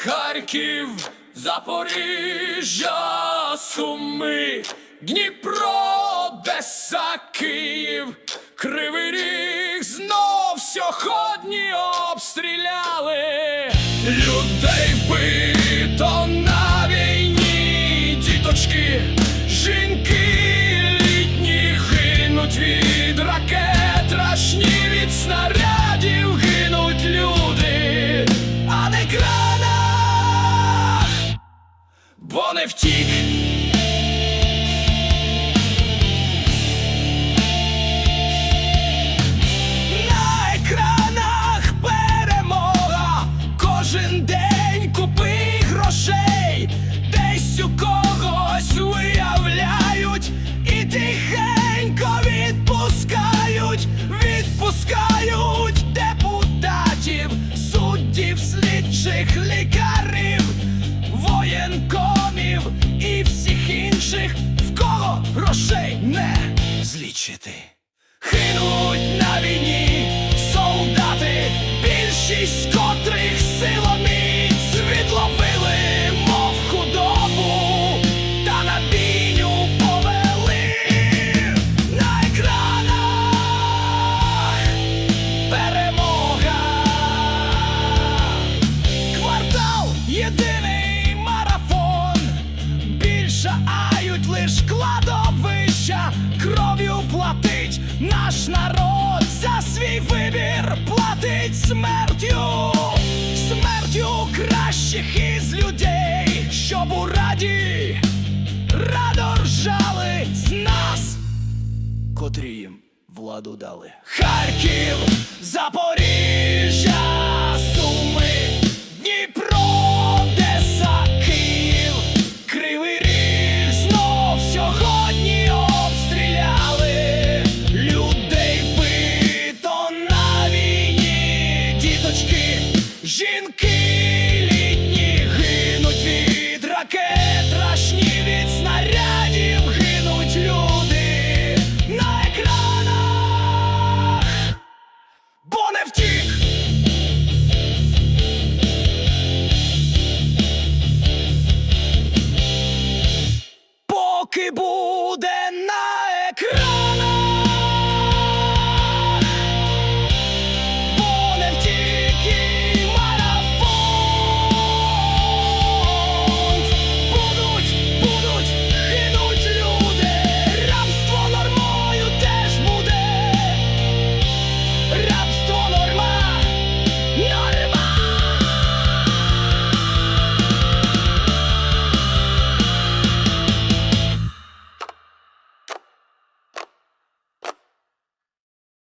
Харків, Запоріжжя, Суми, Дніпро, Деса, Київ, Кривий Ріг знов сьогодні обстріляли. Людей вбито Wcielone w cip грошей не злічити. Хину всіх із людей, щоб у раді радоржали з нас, котрі їм владу дали. Харків Запоріжжя поки буде на.